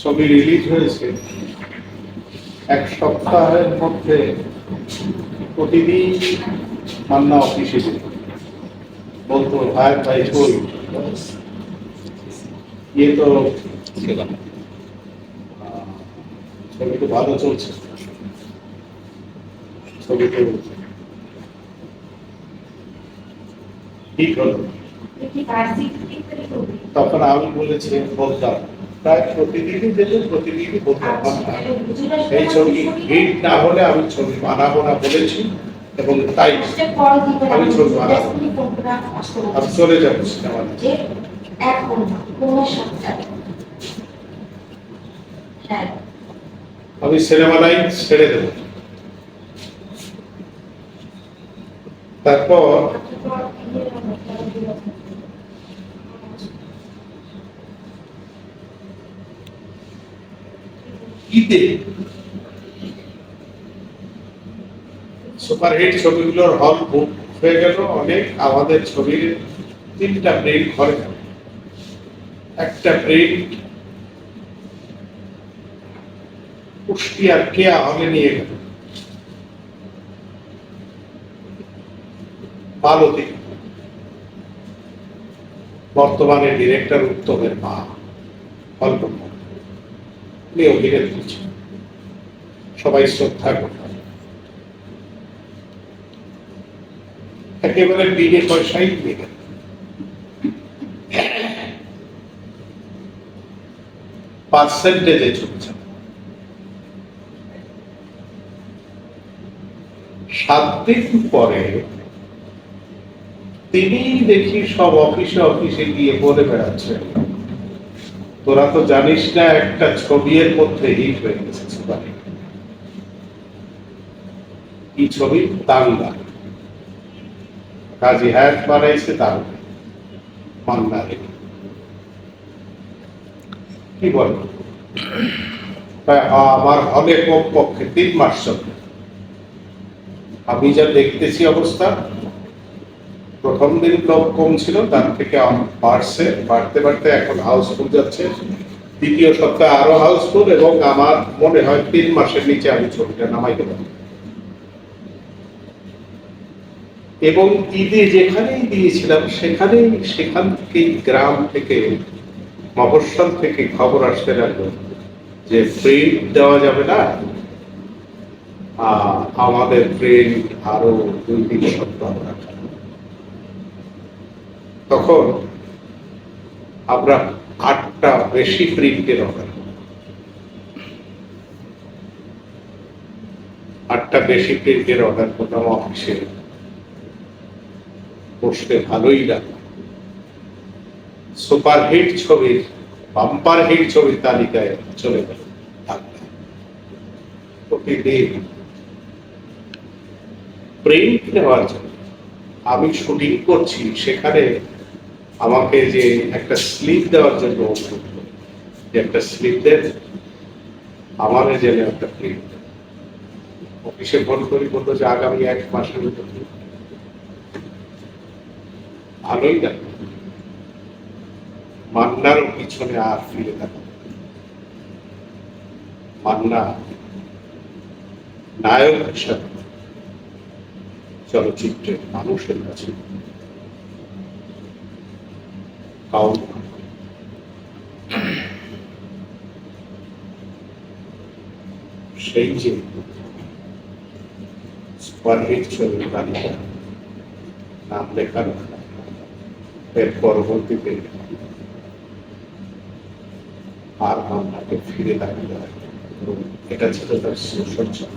ছবি রিলিজ হয়েছে এক সপ্তাহের মধ্যে প্রতিদিন মান্না অফিসে যেত বলতো ভাই ভাই কই? ইয়ে তো ছবি তো ভালো চলছে। ছবি তো ঠিক হলো। তখন আমি বলেছি বলতাম। প্রায় প্রতিদিনই যেত প্রতিদিনই বলতাম এই ছবি হিট না হলে আমি ছবি বানাবো না বলেছি, এবং তাই আমি ছবি বানাবো। আমি চলে যাব সিনেমা আমি সিনেমা লাইন ছেড়ে দেব। তারপর ঈদে ছবিগুলোর হল বুক হয়ে গেল, অনেক আমাদের ছবির তিনটা ঘরে। গেল একটা কুষ্টিয়ার কেয়া হলে নিয়ে গেল। মালতী বর্তমানে ডিরেক্টর উত্তমের মা অল্প উনি অভিনেত্রী ছিলেন। সবাই শ্রদ্ধা করতেন একেবারে বিনে পয়সাই পার্সেন্টেজে চলছে। সাত দিন পরে তিনি দেখি সব অফিসে অফিসে গিয়ে বলে বেড়াচ্ছে তোরা তো জানিস না একটা ছবির মধ্যে হিট হয়ে গেছে সুপারহিট কি ছবি? দাঙ্গা। কাজী বানাইছে কি বল? আমার হলে কমপক্ষে তিন মাস চলবে। আমি যা দেখতেছি অবস্থা প্রথম দিন লোক কম ছিল, তার থেকে বাড়ছে। বাড়তে বাড়তে এখন হাউসফুল যাচ্ছে। দ্বিতীয় সপ্তাহে আরও হাউসফুল এবং আমার মনে হয় তিন মাসের নিচে আমি ছবিটা নামাইতে পারি এবং ঈদে যেখানেই দিয়েছিলাম সেখানেই, সেখান থেকেই গ্রাম থেকে, মফস্বল থেকে খবর আসতে লাগল যে প্রিন্ট দেওয়া যাবে না। আমাদের প্রিন্ট আরও দুই তিন সপ্তাহ রাখা তখন আমরা আটটা বেশি প্রিন্টের অর্ডার আটটা বেশি প্রিন্টের অর্ডার করলাম অফিসে। বসতে ভালোই লাগল সুপার হিট ছবির, বাম্পার হিট ছবির তালিকায় চলে গেল। প্রতিদিন প্রিন্ট নেওয়ার জন্য আমি শুটিং করছি, সেখানে আমাকে যে একটা স্লিপ দেওয়ার জন্য অনুরোধ যে একটা স্লিপ দেন, আমার জেলে একটা প্রিন্ট অফিসে ফোন করি, বলল যে আগামী এক মাসের print। ভালোই লাগে মান্নারও পিছনে আর ফিরে দেখা মান্না নায়ক হিসাবে চলচ্চিত্রের মানুষের কাছে কাউ সেই যে সুপারহিট ছবির তালিকা নাম লেখানো এর পরবর্তীতে আর মামলাকে ফিরে দাঁড়িয়ে এটা ছিল তার সুসজ্জা